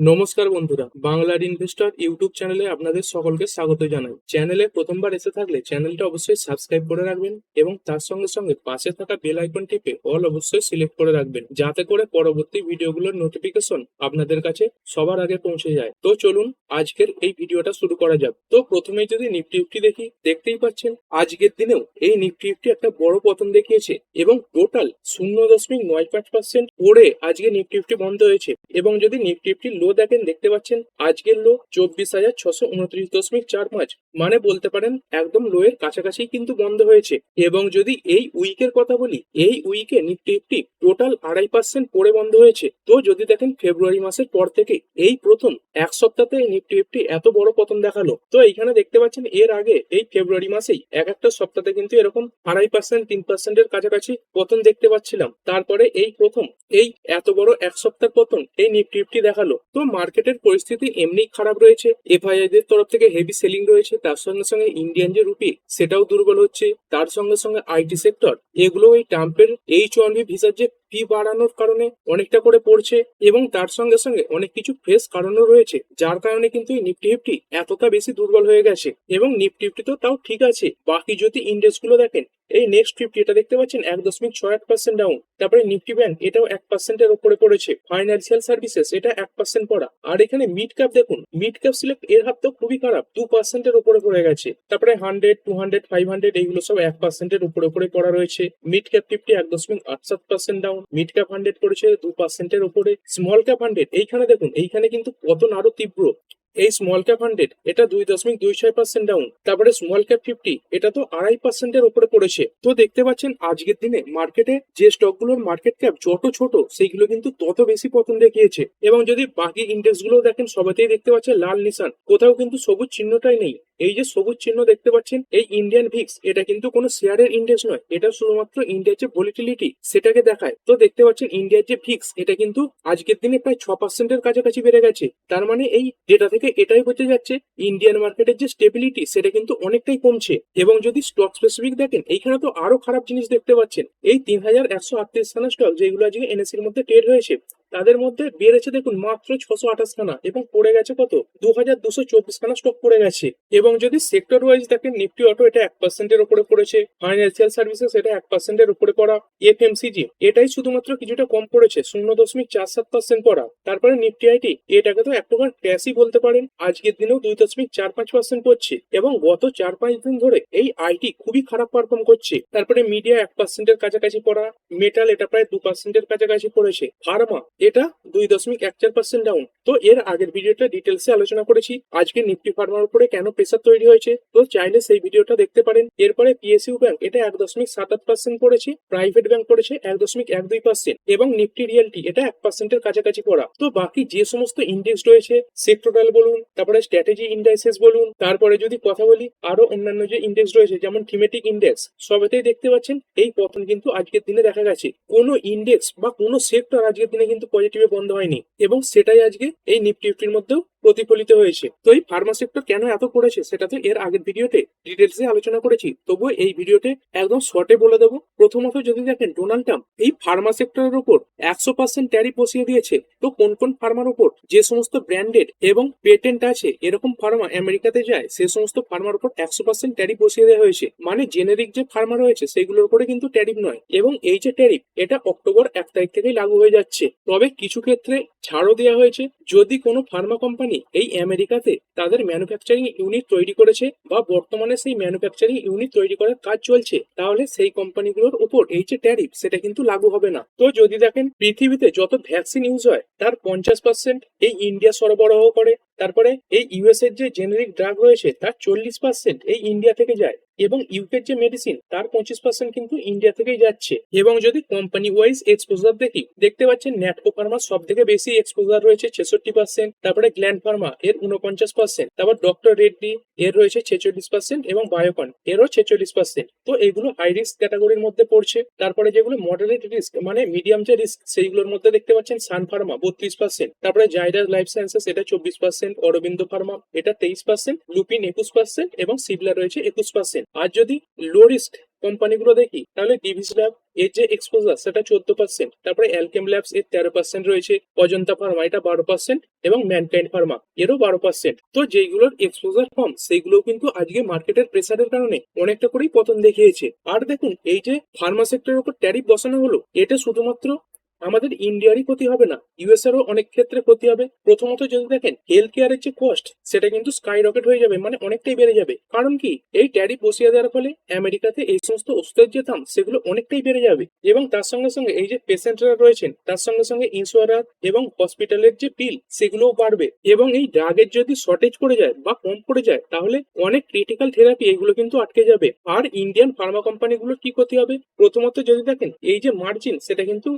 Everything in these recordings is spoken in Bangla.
নমস্কার বন্ধুরা বাংলার ইনভেস্টর ইউটিউব চ্যানেলে আপনাদের সকলকে স্বাগত জানাই। চ্যানেলে প্রথমবার এসে থাকলে চ্যানেলটা অবশ্যই সাবস্ক্রাইব করে রাখবেন এবং তার সঙ্গে সঙ্গে পাশে থাকা বেল আইকন টিপে অল অবশ্যই সিলেক্ট করে রাখবেন, যাতে করে পরবর্তী ভিডিওগুলোর নোটিফিকেশন আপনাদের কাছে সবার আগে পৌঁছে যায়। তো চলুন, আজকের এই ভিডিওটা শুরু করা যাক। তো প্রথমেই যদি নিফটি ফিফটি দেখি, দেখতেই পাচ্ছেন আজকের দিনেও এই নিফটি ফিফটি একটা বড় পতন দেখিয়েছে এবং টোটাল শূন্য দশমিক নয় পাঁচ পার্সেন্ট পড়ে আজকে নিফটি ফিফটি বন্ধ হয়েছে। এবং যদি নিফটি ফিফটি লো দেখেন, দেখতে পাচ্ছেন, আজকের লো চব্বিশ হাজার ছশো উনত্রিশ দশমিক চার পাঁচ। মানে বলতে পারেন, একদম লো এর কাছাকাছি কিন্তু বন্ধ হয়েছে। এবং যদি এই উইকের কথা বলি, এই উইকে নিফটি ফিফটি টোটাল আড়াই পার্সেন্ট পড়ে বন্ধ হয়েছে। তো যদি দেখেন, ফেব্রুয়ারি মাসের পর থেকে এই প্রথম এক সপ্তাহে নিফটি ফিফটি এত বড় পতন দেখাল। তো এইখানে দেখতে পাচ্ছেন, এর আগে এই ফেব্রুয়ারি মাসেই এক একটা সপ্তাহে কিন্তু এরকম আড়াই পার্সেন্ট তিন পার্সেন্টের কাছাকাছি পতন দেখতে পাচ্ছিলাম। তারপরে এই প্রথম, এই এত বড় এক সপ্তাহ পতন এই নিফটি দেখাল। তো মার্কেটের পরিস্থিতি এমনি খারাপ রয়েছে। এফআইআই দের তরফ থেকে হেভি সেলিং রয়েছে। তার সঙ্গে সঙ্গে ইন্ডিয়ান যে রুপি সেটাও দুর্বল হচ্ছে। তার সঙ্গে সঙ্গে আইটি সেক্টর এগুলো এই ট্রাম্পের এইচ ওয়ান ভিসার যে ফি বাড়ানোর কারণে অনেকটা করে পড়ছে এবং তার সঙ্গে সঙ্গে অনেক কিছু ফ্রেশ কারণও রয়েছে, যার কারণে কিন্তু এই নিফটি ফিফটি এতটা বেশি দুর্বল হয়ে গেছে। এবং নিফটি ফিফটি তো তাও ঠিক আছে, বাকি যদি ইন্ডেক্সগুলো দেখেন, এই নেক্সট ফিফটি এটা দেখতে পাচ্ছেন এক দশমিক ছয় আট পার্সেন্ট ডাউন তারপরে নিফটি ব্যাংক এটাও এক পার্সেন্টের উপরে পড়েছে ফাইন্যান্সিয়াল সার্ভিসেস এটা এক পার্সেন্ট পড়া, আর এখানে মিড ক্যাপ দেখুন মিড ক্যাপ সিলেক্ট এর হাত তো খুবই খারাপ, দু পার্সেন্টের উপরে পড়ে গেছে, তারপরে hundred two hundred five hundred এইগুলো সব এক পার্সেন্টের উপরে উপরে পড়া রয়েছে মিড ক্যাপ ফিফটি এক দশমিক আট সাত percent down mid cap hundred পড়েছে, দু পার্সেন্টের উপরে স্মল ক্যাপ হান্ড্রেড এইখানে দেখুন, এইখানে কিন্তু পতন আরও তীব্র। এই স্মল ক্যাপ হান্ড্রেড এটা দুই দশমিক দুই ছয় পার্সেন্ট ডাউন তারপরে স্মল ক্যাপ ফিফটি এটা তো আড়াই পার্সেন্টের উপরে পড়েছে। তো দেখতে পাচ্ছেন, আজকের দিনে মার্কেটে যে স্টকগুলোর মার্কেট ক্যাপ যত ছোট সেইগুলো কিন্তু তত বেশি পতন দেখিয়েছে। এবং যদি বাকি ইন্ডেক্সগুলো দেখেন, সবাতেই দেখতে পাচ্ছেন, লাল নিশান। কোথাও কিন্তু সবুজ চিহ্নটাই নেই। এই যে সবুজ চিহ্ন দেখতে পাচ্ছেন, এই ইন্ডিয়ান ভিক্স এটা কিন্তু কোনো শেয়ারের ইন্ডেক্স নয়, এটা শুধুমাত্র ইন্ডিয়ার যে ভলিটিলিটি সেটাকে দেখায়। তো দেখতে পাচ্ছেন ইন্ডিয়ার যে ভিক্স এটা কিন্তু আজকের দিনে প্রায় ছ পার্সেন্টের কাছাকাছি বেড়ে গেছে। তার মানে এই ডেটা থেকে এটাই বোঝা যাচ্ছে ইন্ডিয়ান মার্কেটের যে স্টেবিলিটি সেটা কিন্তু অনেকটাই কমছে। এবং যদি স্টক স্পেসিফিক দেখেন, এইখানে তো আরও খারাপ জিনিস দেখতে পাচ্ছেন। এই তিন হাজার একশো আটত্রিশ খানা স্টক যেগুলো আজকে এনএসির মধ্যে ট্রেড হয়েছে তাদের মধ্যে বেড়েছে দেখুন মাত্র ছশো আঠাশ খানা এবং পড়ে গেছে কত? দু হাজার দুশো চব্বিশ খানা স্টক পড়ে গেছে। এবং যদি সেক্টর ওয়াইজ দেখেন নিফটি অটো এটা এক পার্সেন্টের উপরে পড়েছে। ফাইন্যান্সিয়াল সার্ভিসেস এটা এক পার্সেন্টের উপরে পড়া। এফএমসিজি এটাই শুধুমাত্র কিছুটা কম পড়েছে, শূন্য দশমিক চার সাত পার্সেন্ট পড়া। তারপরে নিফটি আইটি এটাকে তো এক প্রকার বলতে পারেন, আজকের দিনেও দুই দশমিক চার পাঁচ পার্সেন্ট পড়ছে। এবং গত চার পাঁচ দিন ধরে এই আইটি খুবই খারাপ পারফর্ম করছে। তারপরে মিডিয়া এক পার্সেন্টের কাছাকাছি পড়া। মেটাল এটা প্রায় দু পার্সেন্টের কাছাকাছি পড়েছে। ফার্মা এটা দুই দশমিক এক চার পার্সেন্ট ডাউন তো এর আগের ভিডিওটা ডিটেলসে আলোচনা করেছি। আজকে নিফটি ফার্মার উপরে কেন প্রেসার তৈরি হয়েছে? তো চাইলে সেই ভিডিওটা দেখতে পারেন। এরপরে পিএসইউ ব্যাংক এটা এক দশমিক সাত আট পার্সেন্ট পড়েছে প্রাইভেট ব্যাংক পড়েছে এক দশমিক এক দুই পার্সেন্ট এবং নিফটি রিয়েলটি এটা এক পার্সেন্টের কাছাকাছি পড়া। তো বাকি যে সমস্ত ইন্ডেক্স রয়েছে সেক্টরাল বলুন, তারপরে স্ট্র্যাটেজি ইন্ডাইসেস বলুন, তারপরে যদি কথা বলি, আরও অন্যান্য যে ইন্ডেক্স রয়েছে, যেমন থিমেটিক ইন্ডেক্স সবেতেই দেখতে পাচ্ছেন, এই পতন কিন্তু আজকের দিনে দেখা গেছে। কোনো ইন্ডেক্স বা কোনো সেক্টর আজকের দিনে কিন্তু পজিটিভে বন্ধ হয়নি। এবং সেটাই আজকে এই নিফটি ফিফটির মধ্যেও প্রতিফলিত হয়েছে। তো এই ফার্মা সেক্টর কেন এত পড়েছে সেটা তো এর আগের ভিডিওতে ডিটেলসে আলোচনা করেছি। তবুও এই ভিডিওতে একদম শর্টে বলে দেবো। প্রথমত যদি দেখেন ডোনাল্ড ট্রাম্প এই ফার্মা সেক্টরের উপর একশো পার্সেন্ট ট্যারিফ বসিয়ে দিয়েছে। তো কোন কোন ফার্মার উপর? যে সমস্ত ব্র্যান্ডেড এবং পেটেন্ট আছে, এরকম ফার্মা আমেরিকাতে যায়, সে সমস্ত ফার্মার উপর একশো পার্সেন্ট ট্যারিফ বসিয়ে দেওয়া হয়েছে। মানে জেনেরিক যে ফার্মা রয়েছে, সেগুলোর উপরে কিন্তু ট্যারিফ নয়। এবং এই যে ট্যারিফ এটা অক্টোবর এক তারিখ থেকেই লাগু হয়ে যাচ্ছে। তবে কিছু ক্ষেত্রে ছাড়ও দেওয়া হয়েছে। যদি কোনো ফার্মা কোম্পানি এই আমেরিকাতে তাদের ম্যানুফ্যাকচারিং ইউনিট তৈরি করেছে বা বর্তমানে সেই ম্যানুফ্যাকচারিং ইউনিট তৈরি করার কাজ চলছে, তাহলে সেই কোম্পানিগুলোর উপর এই যে ট্যারিফ সেটা কিন্তু লাগু হবে না। তো যদি দেখেন, পৃথিবীতে যত ভ্যাকসিন ইউজ হয়, তার পঞ্চাশ পার্সেন্ট এই ইন্ডিয়া সরবরাহ করে। তারপরে এই ইউএস এর যে জেনারিক ড্রাগ রয়েছে, তার চল্লিশ পার্সেন্ট এই ইন্ডিয়া থেকে যায় এবং ইউকের যে মেডিসিন তার পঁচিশ পার্সেন্ট কিন্তু ইন্ডিয়া থেকেই যাচ্ছে। এবং যদি কোম্পানি ওয়াইজ এক্সপোজার দেখি, দেখতে পাচ্ছেন ন্যাটকো ফার্মা সব থেকে বেশি এক্সপোজার রয়েছে, ছেষট্টি পার্সেন্ট তারপরে গ্ল্যান্ড ফার্মা এর উনপঞ্চাশ পার্সেন্ট তারপর ডক্টর রেড্ডি এর রয়েছে ছেচল্লিশ পার্সেন্ট এবং বায়োকন এরও ছেচল্লিশ পার্সেন্ট তো এগুলো হাই রিস্ক ক্যাটাগরির মধ্যে পড়ছে। তারপরে যেগুলো মডারেট রিস্ক মানে মিডিয়াম যে রিস্ক সেইগুলোর মধ্যে দেখতে পাচ্ছেন সান ফার্মা বত্রিশ পার্সেন্ট তারপরে জাইডাস লাইফ সায়েন্সেস এটা চব্বিশ পার্সেন্ট অরবিন্দ ফার্মা, এটা তেইশ পার্সেন্ট লুপিন একুশ পার্সেন্ট এবং সিবলা রয়েছে একুশ পার্সেন্ট আর যদি লো রিস্ক কোম্পানিগুলো দেখি, তাহলে ডিভিস ল্যাব এর যে এক্সপোজার সেটা চোদ্দ পার্সেন্ট তারপরে অ্যালকেম ল্যাবস এর তেরো পার্সেন্ট রয়েছে, অজন্তা ফার্মা এটা বারো পার্সেন্ট এবং ম্যানকাইন্ড ফার্মা এরও বারো পার্সেন্ট তো যেইগুলোর এক্সপোজার কম সেইগুলো কিন্তু আজকে মার্কেটের প্রেসারের কারণে অনেকটা করেই পতন দেখিয়েছে। আর দেখুন, এই যে ফার্মা সেক্টরের উপর ট্যারিফ বসানো হলো, এটা শুধুমাত্র আমাদের ইন্ডিয়ারই ক্ষতি হবে না ইউএস এরও অনেক ক্ষেত্রে ক্ষতি হবে। প্রথমত যদি দেখেন হেলথ কেয়ারের যে কস্ট সেটা কিন্তু স্কাই রকেট হয়ে যাবে মানে অনেকটাই বেড়ে যাবে। কারণ কি? এই ট্যারিফ বসিয়ে দেওয়ার ফলে আমেরিকাতে এই সমস্ত ওষুধের যে দাম, সেগুলো অনেকটাই বেড়ে যাবে। এবং তার সঙ্গে সঙ্গে এই যে পেশেন্টরা রয়েছেন, তার সঙ্গে সঙ্গে ইন্স্যুরার এবং হসপিটালের যে বিল সেগুলোও বাড়বে। এবং এই ড্রাগের যদি শর্টেজ পড়ে যায় বা কম পড়ে যায়, তাহলে অনেক ক্রিটিক্যাল থেরাপি এগুলো কিন্তু আটকে যাবে। আর ইন্ডিয়ান ফার্মা কোম্পানিগুলোর কি ক্ষতি হবে? প্রথমত যদি দেখেন, এই যে মার্জিন সেটা কিন্তু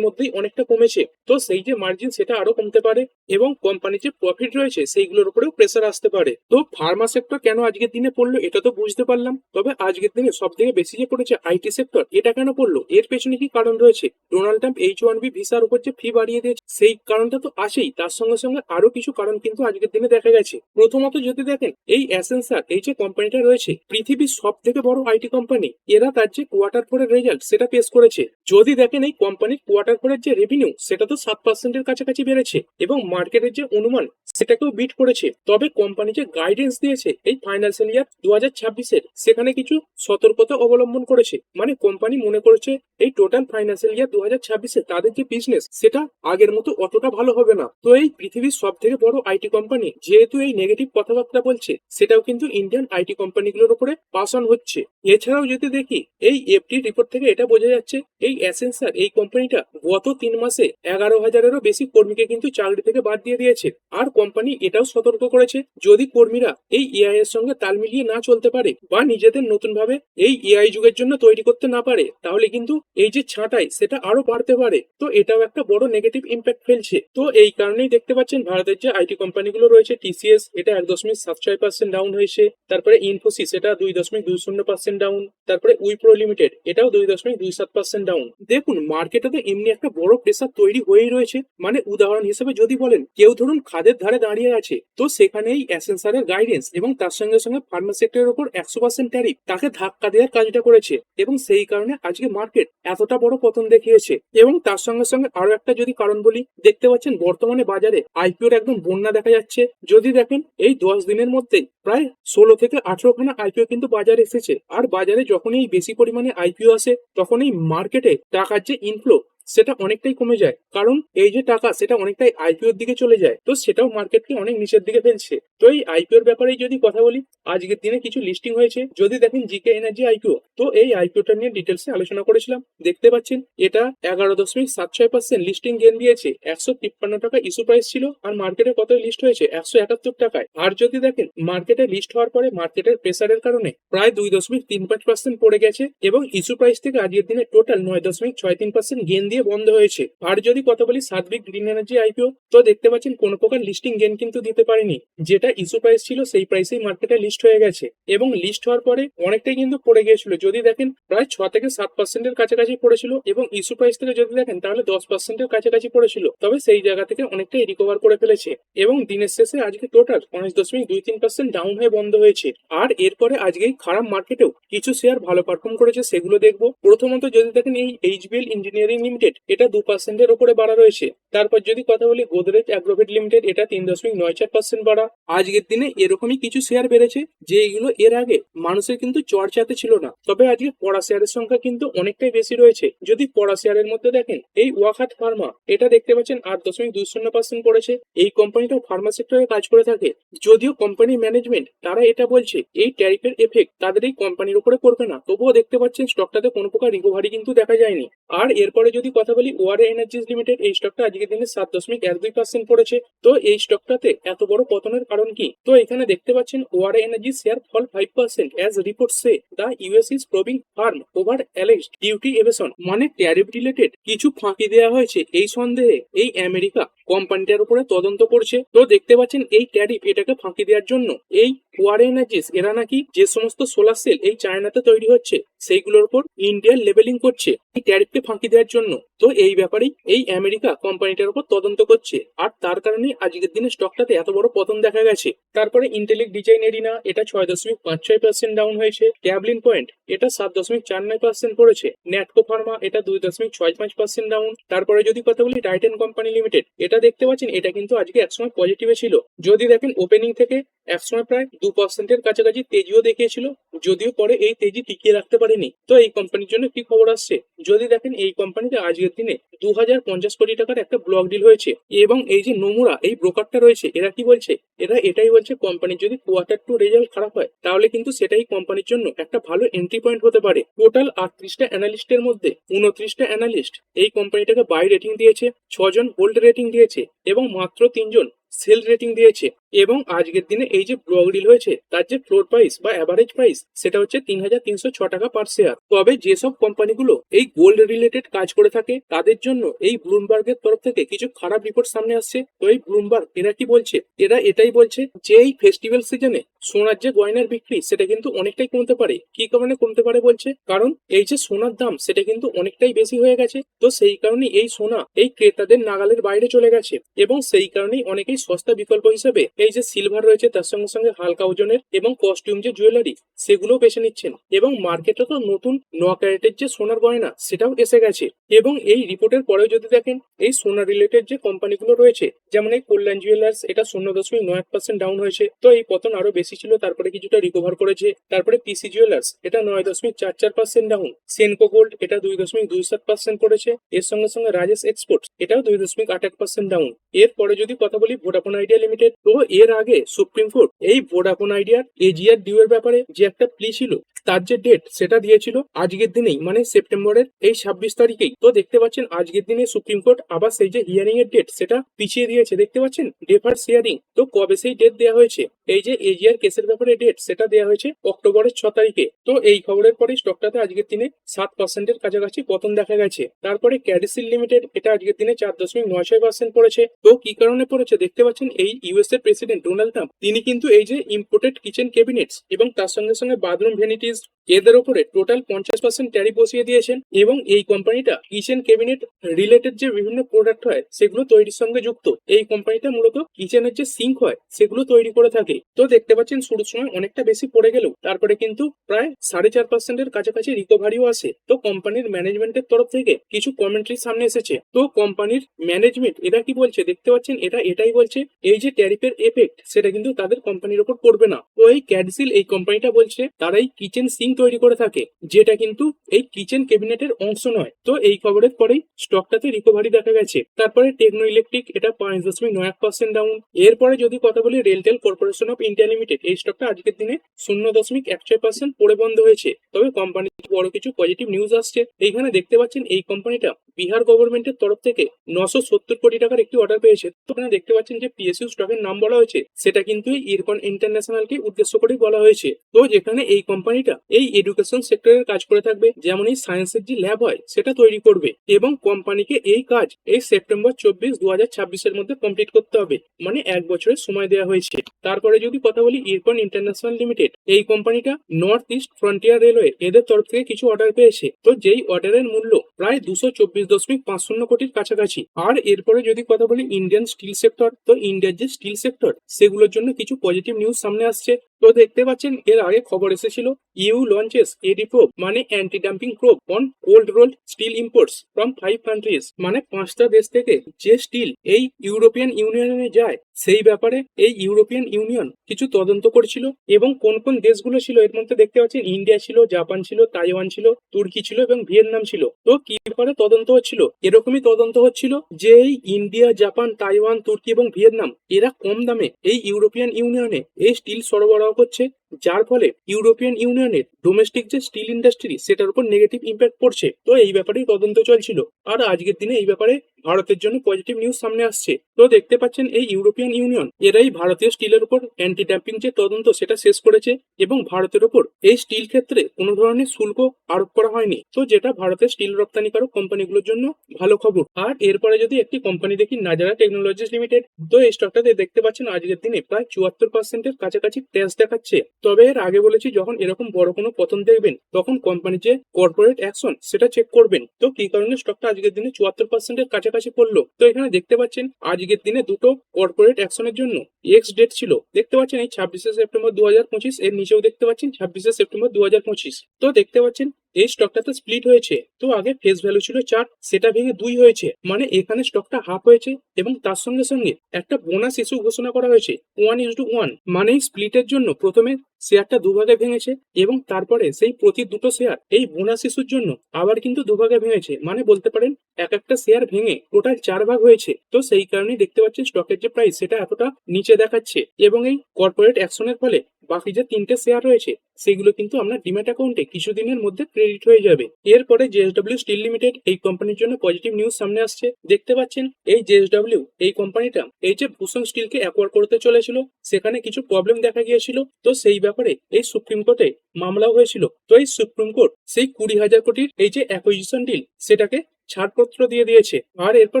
ইতিমধ্যেই অনেকটা কমেছে। তো সেই যে মার্জিন সেটা আরও কমতে পারে এবং কোম্পানির যে প্রফিট রয়েছে সেইগুলোর উপরেও প্রেসার আসতে পারে। তো ফার্মা সেক্টর কেন আজকের দিনে পড়ল এটা তো বুঝতে পারলাম। তবে আজকের দিনে সব থেকে বেশি যে পড়েছে আইটি সেক্টর এটা কেন পড়ল? এর পেছনে কি কারণ রয়েছে? Donald Trump H one B ভিসার উপর যে ফি বাড়িয়ে দিয়েছে, সেই কারণটা তো আসেই। তার সঙ্গে সঙ্গে আরও কিছু কারণ কিন্তু আজকের দিনে দেখা গেছে। প্রথমত যদি দেখেন, এই অ্যাসেন্সার এই যে কোম্পানিটা রয়েছে, পৃথিবীর সব থেকে বড় আইটি কোম্পানি এরা তার যে কোয়ার্টার ফোরের রেজাল্ট সেটা পেশ করেছে। যদি দেখেন এই কোম্পানির কোয়ার্টার ফোরের যে রেভিনিউ সেটা তো সাত পার্সেন্টের কাছাকাছি বেড়েছে এবং মার্কেটের যে অনুমান সেটাকেও বিট করেছে। তবে কোম্পানি যে গাইডেন্স দিয়েছে এই ফাইন্যান্সিয়াল ইয়ার দু হাজার ছাব্বিশের সেখানে কিছু সতর্কতা অবলম্বন করেছে। মানে কোম্পানি মনে করেছে এই টোটাল ফাইন্যান্সিয়াল ইয়ার দু হাজার ছাব্বিশে তাদের যে বিজনেস সেটা আগের মতো অতটা ভালো হবে না। তো এই পৃথিবীর সব থেকে বড় আইটি কোম্পানি যেহেতু এই নেগেটিভ কথাবার্তা বলছে, সেটাও কিন্তু ইন্ডিয়ান আইটি কোম্পানিগুলোর উপরে পাস অন হচ্ছে। এছাড়াও যদি দেখি, এই এফটি রিপোর্ট থেকে এটা বোঝা যাচ্ছে, এই অ্যাসেন্সার এই কোম্পানিটা গত তিন মাসে এগারো হাজারেরও বেশি কর্মীকে কিন্তু চাকরি থেকে বাদ দিয়ে দিয়েছে। আর কোম্পানি এটাও সতর্ক করেছে, যদি কর্মীরা এই এআই এর সঙ্গে তাল মিলিয়ে না চলতে পারে বা নিজেদের নতুন ভাবে এই এআই যুগের জন্য তৈরি করতে না পারে, তাহলে কিন্তু এই যে ছাঁটাই সেটা আরও বাড়তে পারে। তো এটাও একটা বড় নেগেটিভ ইম্প্যাক্ট ফেলছে। তো এই কারণেই দেখতে পাচ্ছেন ভারতের যে আইটি কোম্পানিগুলো রয়েছে টিসিএস এটা এক দশমিক সাত ছয় পার্সেন্ট ডাউন হয়েছে। তারপরে ইনফোসিস এটা দুই দশমিক দুই শূন্য পার্সেন্ট ডাউন তারপরে উইপ্রো লিমিটেড এটাও দুই দশমিক দুই সাত পার্সেন্ট ডাউন দেখুন মার্কেটে তো এমনি একটা বড় প্রেসার তৈরি হয়েই রয়েছে। মানে উদাহরণ হিসেবে যদি বলেন, কেউ ধরুন খাদের ধারে দাঁড়িয়ে আছে, তো সেখানে এই অ্যাসেন্সারের গাইডেন্স এবং তার সঙ্গে সঙ্গে ফার্মা সেক্টরের উপর একশো পার্সেন্ট ট্যারিফ তাকে ধাক্কা দেওয়ার কাজটা করেছে এবং সেই কারণে আজকে মার্কেট এতটা বড় পতন দেখিয়েছে। এবং তার সঙ্গে সঙ্গে আরও একটা যদি কারণ বলি, দেখতে পাচ্ছেন বর্তমানে বাজারে আইপিওর একদম বন্যা দেখা যাচ্ছে। যদি দেখেন, এই দশ দিনের মধ্যেই প্রায় ষোলো থেকে আঠেরো খানা আইপিও কিন্তু বাজারে এসেছে। আর বাজারে যখনই বেশি পরিমাণে আইপিও আসে তখন এই মার্কেটে টাকার যে ইনফ্লো সেটা অনেকটাই কমে যায়। কারণ এই যে টাকা, সেটা অনেকটাই আইপিওর দিকে চলে যায়। তো সেটাও মার্কেটকে অনেক নিচের দিকে ফেলছে। তো এই আইপিওর ব্যাপারে যদি কথা বলি, আজকের দিনে কিছু লিস্টিং হয়েছে। যদি দেখেন জিকে এনার্জি আইপিও তো এই আইপিওটা নিয়ে ডিটেলসে আলোচনা করেছিলাম। দেখতে পাচ্ছেন, এটা এগারো দশমিক সাত ছয় পার্সেন্ট লিস্টিং গেন দিয়েছে। একশো তিপ্পান্ন টাকা ইস্যু প্রাইস ছিল আর মার্কেটে কত লিস্ট হয়েছে? একশো একাত্তর টাকায়। আর যদি দেখেন, মার্কেটে লিস্ট হওয়ার পরে মার্কেটের প্রেসারের কারণে প্রায় দুই দশমিক তিন পাঁচ পার্সেন্ট পড়ে গেছে এবং ইস্যু প্রাইস থেকে আজকের দিনে টোটাল নয় দশমিক ছয় তিন পার্সেন্ট গেন দিয়ে বন্ধ হয়েছে। আর যদি কথা বলি সাতবিক গ্রিন এনার্জি আইপিও তো দেখতে পাচ্ছেন কোনো প্রকার লিস্টিং গেন কিন্তু দিতে পারেনি। যেটা ইস্যু প্রাইস ছিল, সেই প্রাইসেই মার্কেটে লিস্ট হয়ে গেছে। এবং লিস্ট হওয়ার পরে অনেকটাই কিন্তু পড়ে গিয়েছিল। যদি দেখেন, প্রায় ছ থেকে সাত পার্সেন্টের কাছাকাছি পড়েছিল এবং ইস্যু প্রাইস থেকে যদি দেখেন, তাহলে দশ পার্সেন্টের কাছাকাছি পড়েছিল। তবে সেই জায়গা থেকে অনেকটাই রিকভার করে ফেলেছে। এবং দিনের শেষে আজকে টোটাল পাঁচ দশমিক দুই তিন পার্সেন্ট ডাউন হয়ে বন্ধ হয়েছে। আর এরপরে আজকে খারাপ মার্কেটেও কিছু শেয়ার ভালো পারফর্ম করেছে, সেগুলো দেখব। প্রথমত যদি দেখেন এই এইচবিএল ইঞ্জিনিয়ারিং লিমিটেড এটা দু পার্সেন্টের উপরে বাড়া রয়েছে। তারপর যদি কথা বলি গোদরেজ অ্যাগ্রোভেট লিমিটেড এটা তিন দশমিক নয় চার পার্সেন্ট বাড়া। আজকের দিনে এরকমই কিছু শেয়ার বেড়েছে যে এগুলো এর আগে মানুষের কিন্তু চর্চাতে ছিল না। তবে আজকে পড়া শেয়ারের সংখ্যা কিন্তু অনেকটাই বেশি রয়েছে। যদি পড়া শেয়ারের মধ্যে দেখেন, এই ওয়াখাত ফার্মা এটা দেখতে পাচ্ছেন আট দশমিক দুই শূন্য পার্সেন্ট পড়েছে। এই কোম্পানিটাও ফার্মা সেক্টরে কাজ করে থাকে। যদিও কোম্পানি ম্যানেজমেন্ট তারা এটা বলছে, এই ট্যারিফের এফেক্ট তাদের এই কোম্পানির উপরে পড়বে না। তবুও দেখতে পাচ্ছেন স্টকটাতে কোনো প্রকার রিকভারি কিন্তু দেখা যায়নি। আর এরপরে যদি কথা বলি ওয়ারে এনার্জিস লিমিটেড এই স্টকটা আজকের দিনে সাত দশমিক এক দুই পার্সেন্ট পড়েছে। তো এই স্টকটাতে এত বড় পতনের কারণ কি? তো এখানে দেখতে পাচ্ছেন Waaree energy share fall five percent as report say the US is probing firm over alleged duty evasion মানে ট্যারিফ রিলেটেড কিছু ফাঁকি দেওয়া হয়েছে এই সন্দেহে। এই আমেরিকা কোম্পানিটার উপরে তদন্ত করছে। তো দেখতে পাচ্ছেন এই ট্যারিফ এটাকে ফাঁকি দেওয়ার জন্য। এই ওয়ার এনার্জিস এরা নাকি যে সমস্ত সোলার সেল এই চায়নাতে তৈরি হচ্ছে, সেইগুলোর উপর ইন্ডিয়ার লেবেলিং করছে। এই ট্যারিফকে ফাঁকি দেওয়ার জন্য। তো এই ব্যাপারেই এই আমেরিকা কোম্পানি কোম্পানিটার উপর তদন্ত করছে। আর তার কারণে আজকের দিনে স্টকটাতে এত বড় পতন দেখা গেছে। তারপরে ইন্টেলিক ডিজাইন এরিনা এটা ছয় দশমিক পাঁচ ছয় পার্সেন্ট ডাউন হয়েছে। ট্যাবলিন পয়েন্ট এটা সাত দশমিক চার নয় পার্সেন্ট পড়েছে ন্যাটকো ফার্মা এটা দুই দশমিক ছয় পাঁচ পার্সেন্ট ডাউন তারপরে যদি কথা বলি টাইটেন কোম্পানি লিমিটেড এটা দেখতে পাচ্ছেন, এটা কিন্তু আজকে একসময় পজিটিভে ছিল। যদি দেখেন ওপেনিং থেকে একসময় প্রায় দু পার্সেন্টের কাছাকাছি তেজিও দেখিয়েছিল, যদিও পরে এই তেজি টিকিয়ে রাখতে পারেনি। তো এই কোম্পানির জন্য কি খবর আসছে? যদি দেখেন, এই কোম্পানিতে আজকের দিনে দু হাজার পঞ্চাশ কোটি টাকার একটা ব্লক ডিল হয়েছে এবং এই যে নোমুরা, এই ব্রোকারটা রয়েছে, এরা কি বলছে? এরা এটাই বলছে কোম্পানির যদি কোয়ার্টার টু রেজাল্ট খারাপ হয়, তাহলে কিন্তু সেটাই কোম্পানির জন্য একটা ভালো এন্ট্রি পয়েন্ট হতে পারে। টোটাল আটত্রিশটা অ্যানালিস্টের মধ্যে, উনত্রিশটা অ্যানালিস্ট এই কোম্পানিটাকে বাই রেটিং দিয়েছে, ছজন হোল্ড রেটিং দিয়েছে। এবং মাত্র তিনজন সেল রেটিং দিয়েছে। এবং আজকের দিনে এই যে ব্লক ডিল হয়েছে, তার যে ফ্লোর প্রাইস বা অ্যাভারেজ প্রাইস সেটা হচ্ছে তিন হাজার তিনশো ছ টাকা পার শেয়ার তবে যেসব কোম্পানিগুলো এই গোল্ড রিলেটেড কাজ করে থাকে, তাদের জন্য এই ব্লুমবার্গের তরফ থেকে কিছু খারাপ রিপোর্ট সামনে আসছে। তো এই ব্লুমবার্গ এরা কি বলছে? এরা এটাই বলছে যে এই ফেস্টিভ্যাল সিজনে সোনার যে গয়নার বিক্রি, সেটা কিন্তু অনেকটাই কমতে পারে। কি কারণে কমতে পারে বলছে? কারণ এই যে সোনার দাম, সেটা কিন্তু অনেকটাই বেশি হয়ে গেছে। তো সেই কারণে এই সোনা এই ক্রেতাদের নাগালের বাইরে চলে গেছে। এবং সেই কারণেই অনেকেই সস্তা বিকল্প হিসেবে এই যে সিলভার রয়েছে, তার সঙ্গে সঙ্গে হালকা ওজনের এবং কস্টিউম যে জুয়েলারি সেগুলো বেছে নিচ্ছেন। এবং মার্কেটে তো নতুন ন ক্যারেটের যে সোনার গয়না, সেটাও এসে গেছে। এবং এই রিপোর্টের পরেও যদি দেখেন, এই সোনা রিলেটেড যে কোম্পানিগুলো রয়েছে, যেমন এই কল্যাণ জুয়েলার্স এটা শূন্য দশমিক নয় পার্সেন্ট ডাউন হয়েছে। তো এই পতন আরও বেশি ছিল, তারপরে কিছুটা রিকভার করেছে। তারপরে পিসি জুয়েলার্স এটা নয় দশমিক চার চার পার্সেন্ট ডাউন সেনকো গোল্ড এটা দুই দশমিক দুই সাত পার্সেন্ট করেছে। এর সঙ্গে সঙ্গে রাজেশ এক্সপোর্ট এটাও দুই দশমিক আট এক পার্সেন্ট ডাউন এরপরে যদি কথা বলি ভোডাফোন আইডিয়া লিমিটেড তো এর আগে সুপ্রিম কোর্ট এই ভোডাফোন আইডিয়ার এজিআর ডিউ এর ব্যাপারে যে একটা প্লি ছিল, তার যে ডেট সেটা দিয়েছিল আজকের দিনেই মানে সেপ্টেম্বরের এই ছাব্বিশ তারিখেই। তো দেখতে পাচ্ছেন আজকের দিনে সুপ্রিম কোর্ট আবার সেই যে হিয়ারিং এর ডেট সেটা পিছিয়ে দিয়েছে। দেখতে পাচ্ছেন ডেফার হিয়ারিং তো কবে সেই ডেট দেওয়া হয়েছে? এই যে এজিআর কেসের ব্যাপারে ডেট সেটা দেওয়া হয়েছে অক্টোবরের ছ তারিখে। তো এই খবরের পরে স্টকটাতে আজকের দিনে সাত পার্সেন্টের কাছাকাছি পতন দেখা গেছে। তারপরে ক্যাডিসিল লিমিটেড এটা আজকের দিনে চার দশমিক নয় ছয় পার্সেন্ট পড়েছে। তো কি কারণে পড়েছে দেখতে পাচ্ছেন, এই ইউএস এর প্রেসিডেন্ট ডোনাল্ড ট্রাম্প তিনি কিন্তু এই যে ইম্পোর্টেড কিচেন ক্যাবিনেটস এবং তার সঙ্গে সঙ্গে বাথরুম ভ্যানিটিস এদের উপরে টোটাল পঞ্চাশ পার্সেন্ট ট্যারিফ বসিয়ে দিয়েছেন এবং এই কোম্পানিটা কিচেন ক্যাবিনেট রিলেটেড যে বিভিন্ন প্রোডাক্ট হয়, সেগুলো তৈরির সঙ্গে যুক্ত। এই কোম্পানিটা মূলত কিচেনের যে সিঙ্ক হয়, সেগুলো তৈরি করে থাকে। তো দেখতে পাচ্ছেন শুরুর সময় অনেকটা বেশি পড়ে গেলেও তারপরে কিন্তু প্রায় সাড়ে চার পার্সেন্টের কাছাকাছি রিকভারিও আসে তো কোম্পানির ম্যানেজমেন্টের তরফ থেকে কিছু কমেন্ট্রি সামনে এসেছে। তো কোম্পানির ম্যানেজমেন্ট এরা কি বলছে? দেখতে পাচ্ছেন এটা এটাই বলছে, এই যে ট্যারিফের এফেক্ট সেটা কিন্তু তাদের কোম্পানির উপর পড়বে না। তো এই ক্যাডসিল এই কোম্পানিটা বলছে তারা এই কিচেন সিঙ্ক তৈরি করে থাকে, যেটা কিন্তু এই কিচেন ক্যাবিনেটের অংশ নয়। তো এই খবরের পরেই স্টকটাতে রিকভারি দেখা গেছে। তারপরে টেকনো ইলেকট্রিক এটা পাঁচ দশমিক নয় এক পার্সেন্ট ডাউন এরপরে যদি কথা বলি RailTel corporation of India limited এই স্টকটা আজকের দিনে শূন্য দশমিক এক ছয় পার্সেন্ট পড়ে বন্ধ হয়েছে। তবে কোম্পানির বড় কিছু পজিটিভ নিউজ আসছে। এইখানে দেখতে পাচ্ছেন এই কোম্পানিটা বিহার গভর্নমেন্টের তরফ থেকে নশো সত্তর কোটি টাকার একটি অর্ডার পেয়েছে। তো এখানে দেখতে পাচ্ছেন যে পিএসইউ স্টকের নাম বলা হয়েছে। সেটা কিন্তু ইরকন ইন্টারন্যাশনালকে উদ্দেশ্য করে বলা হয়েছে। তো যেখানে এই কোম্পানিটা এই এডুকেশন সেক্টরের কাজ করে থাকবে, যেমন এই সায়েন্সের যে ল্যাব হয়, সেটা তৈরি করবে এবং কোম্পানিকে এই কাজ এই সেপ্টেম্বর চব্বিশ দু হাজার ছাব্বিশের মধ্যে কমপ্লিট করতে হবে। মানে এক বছরের সময় দেওয়া হয়েছে। তারপরে যদি কথা বলি ইরকন ইন্টারন্যাশনাল লিমিটেড, এই কোম্পানিটা নর্থ ইস্ট ফ্রন্টিয়ার রেলওয়ে এদের তরফ থেকে কিছু অর্ডার পেয়েছে। তো যেই অর্ডারের মূল্য প্রায় দুশো চব্বিশ দশমিক পাঁচ শূন্য কোটির কাছাকাছি। আর এরপরে যদি কথা বলি ইন্ডিয়ান স্টিল সেক্টর তো ইন্ডিয়ার যে স্টিল সেক্টর সেগুলোর জন্য কিছু পজিটিভ নিউজ সামনে আসছে। তো দেখতে পাচ্ছেন, এর আগে খবর এসেছিল ইউ লঞ্চেস এডি প্রোব মানে anti dumping probe on cold rolled steel imports from five countries মানে পাঁচটা দেশ থেকে যে স্টিল এই ইউরোপিয়ান ইউনিয়নে যায় সেই ব্যাপারে এই ইউরোপিয়ান ইউনিয়ন কিছু তদন্ত করছিল এবং কোন কোন দেশগুলো ছিল এর মধ্যে দেখতে পাচ্ছেন? ইন্ডিয়া ছিল, জাপান ছিল, তাইওয়ান ছিল, তুর্কি ছিল এবং ভিয়েতনাম ছিল। তো কি ব্যাপারে তদন্ত হচ্ছিল? এরকমই তদন্ত হচ্ছিল যে এই ইন্ডিয়া, জাপান, তাইওয়ান, তুর্কি এবং ভিয়েতনাম, এরা কম দামে এই ইউরোপিয়ান ইউনিয়নে এই স্টিল সরবরাহ করছে। যার ফলে ইউরোপিয়ান ইউনিয়নের ডোমেস্টিক যে স্টিল ইন্ডাস্ট্রি সেটার উপর নেগেটিভ ইম্প্যাক্ট পড়ছে। তো এই ব্যাপারেই তদন্ত চলছিল। আর আজকের দিনে এই ব্যাপারে ভারতের জন্য পজিটিভ নিউজ সামনে আসছে। তো দেখতে পাচ্ছেন, এই ইউরোপিয়ান ইউনিয়ন, এরাই ভারতীয় স্টিলের উপর অ্যান্টি ড্যাম্পিং যে তদন্ত, সেটা শেষ করেছে এবং ভারতের উপর এই স্টিল ক্ষেত্রে কোনো ধরনের শুল্ক আরোপ করা হয়নি। তো যেটা ভারতের স্টিল রপ্তানিকারক কোম্পানিগুলোর জন্য ভালো খবর। আর এরপরে যদি একটি কোম্পানি দেখি নাজারা টেকনোলজিস লিমিটেড তো এই স্টকটাতে দেখতে পাচ্ছেন, আজকের দিনে প্রায় চুয়াত্তর পার্সেন্টের কাছাকাছি ক্র্যাশ দেখাচ্ছে। তবে এর আগে বলেছি যখন এরকম বড় কোনো পতন দেখবেন, তখন কোম্পানি যে কর্পোরেট অ্যাকশন সেটা চেক করবেন। তো কি কারণে স্টকটা আজকের দিনে চুয়াত্তর পার্সেন্টের কাছাকাছি পড়ল? তো এখানে দেখতে পাচ্ছেন, আজকের দিনে দুটো কর্পোরেট অ্যাকশনের জন্য এক্স ডেট ছিল। দেখতে পাচ্ছেন এই ছাব্বিশে সেপ্টেম্বর দু হাজার পঁচিশ, এর নিচেও দেখতে পাচ্ছেন ছাব্বিশে সেপ্টেম্বর দু হাজার পঁচিশ। তো দেখতে পাচ্ছেন এই স্টকটা তো স্প্লিট হয়েছে। তো আগে ফেস ভ্যালু ছিল চার, সেটা ভেঙে দুই হয়েছে। মানে এখানে স্টকটা হাফ হয়েছে এবং তার সঙ্গে সঙ্গে একটা বোনাস ইস্যু ঘোষণা করা হয়েছে ওয়ান ইস টু ওয়ান মানে স্প্লিটের জন্য প্রথমে শেয়ারটা দুভাগে ভেঙেছে এবং তারপরে সেই প্রতি দুটো শেয়ার এই বোনাস ইস্যুর জন্য আবার কিন্তু দুভাগে ভেঙেছে। মানে বলতে পারেন এক একটা শেয়ার ভেঙে টোটাল চার ভাগ হয়েছে। তো সেই কারণেই দেখতে পাচ্ছেন স্টকের যে প্রাইস সেটা এতটা নিচে দেখাচ্ছে এবং এই কর্পোরেট অ্যাকশনের ফলে বাকি যে তিনটে শেয়ার রয়েছে, সেগুলো কিন্তু আপনার ডিম্যাট অ্যাকাউন্টে কিছুদিনের মধ্যে ক্রেডিট হয়ে যাবে। এরপরে জেএসডব্লিউ স্টিল লিমিটেড এই কোম্পানির জন্য পজিটিভ নিউজ সামনে আসছে। দেখতে পাচ্ছেন, এই জেএসডব্লিউ এই কোম্পানিটা এই যে ভূষণ স্টিলকে অ্যাকোয়ার করতে চলেছিল, সেখানে কিছু প্রবলেম দেখা গিয়েছিল। তো সেই ব্যাপারে এই সুপ্রিম কোর্টে মামলাও হয়েছিল। তো এই সুপ্রিম কোর্ট সেই কুড়ি হাজার কোটির এই যে অ্যাকুইজিশন ডিল সেটাকে ছাড়পত্র দিয়ে দিয়েছে। আর এরপর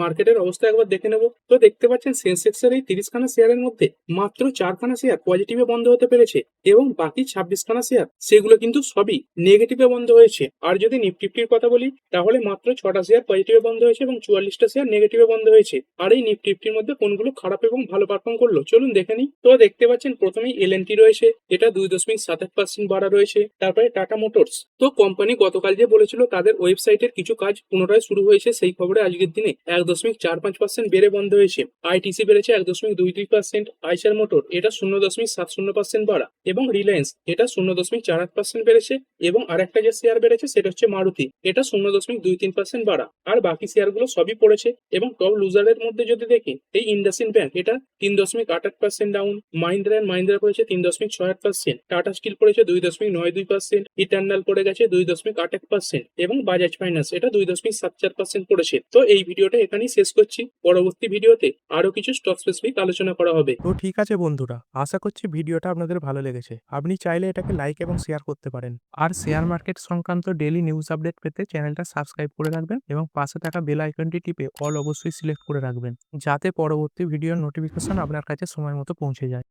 মার্কেটের অবস্থা একবার দেখে নেব। তো দেখতে পাচ্ছেন সেন্সেক্সের এই তিরিশখানা শেয়ারের মধ্যে মাত্র চারখানা শেয়ার পজিটিভে বন্ধ হতে পেরেছে এবং বাকি ছাব্বিশখানা শেয়ার সেগুলো কিন্তু সবই নেগেটিভে বন্ধ হয়েছে। আর যদি নিফটিফটির কথা বলি, তাহলে মাত্র ছটা শেয়ার পজিটিভে বন্ধ হয়েছে এবং চুয়াল্লিশটা শেয়ার নেগেটিভে বন্ধ হয়েছে। আর এই নিফটিফটির মধ্যে কোনগুলো খারাপ এবং ভালো পারফর্ম করল, চলুন দেখে নিই। তো দেখতে পাচ্ছেন প্রথমেই এলএনটি রয়েছে, এটা দুই দশমিক সাত এক পার্সেন্ট বাড়া রয়েছে। তারপরে টাটা মোটরস। তো কোম্পানি গতকাল যে বলেছিল, তাদের ওয়েবসাইটের কিছু কাজ পুনরায় শুরু হয়েছে সেই খবরে আজকের দিনে এক দশমিক চার পাঁচ পার্সেন্ট বেড়ে বন্ধ হয়েছে। আইটিসি বেড়েছে এক দশমিক দুই দুই পার্সেন্ট আইসার মোটর এটা শূন্য দশমিক সাত শূন্য পার্সেন্ট বাড়া এবং রিলায়েন্স এটা শূন্য দশমিক চার আট পার্সেন্ট বেড়েছে এবং আরেকটা যে শেয়ার বেড়েছে সেটা হচ্ছে মারুতি এটা শূন্য দশমিক দুই তিন পার্সেন্ট বাড়া। আর বাকি শেয়ারগুলো সবই পড়েছে এবং টপ লুজারের মধ্যে যদি দেখি, এই ইন্ডাসিন ব্যাংক এটা তিন দশমিক আট আট percent down Mahindra and Mahindra পড়েছে তিন দশমিক ছয় আট পার্সেন্ট টাটা স্টিল পড়েছে দুই দশমিক নয় দুই পার্সেন্ট ইটার্নাল পড়ে গেছে দুই দশমিক আট এক পার্সেন্ট এবং বাজাজ ফাইন্যান্স এটা দুই দশমিক সাত চার পার্সেন্ট পড়েছে। তো এই ভিডিওটা এখানেই শেষ করছি। পরবর্তী ভিডিওতে আরও কিছু স্টক স্পেসিফিক আলোচনা করা হবে। তো ঠিক আছে বন্ধুরা, আশা করছি ভিডিওটা আপনাদের ভালো লেগেছে। আপনি চাইলে এটাকে লাইক এবং শেয়ার করতে পারেন। আর শেয়ার মার্কেট সংক্রান্ত ডেলি নিউজ আপডেট পেতে চ্যানেলটা সাবস্ক্রাইব করে রাখবেন এবং পাশে থাকা বেল আইকনটি টিপে অল অবশ্যই সিলেক্ট করে রাখবেন, যাতে পরবর্তী ভিডিওর নোটিফিকেশন আপনার কাছে সময় মতো পৌঁছে যায়।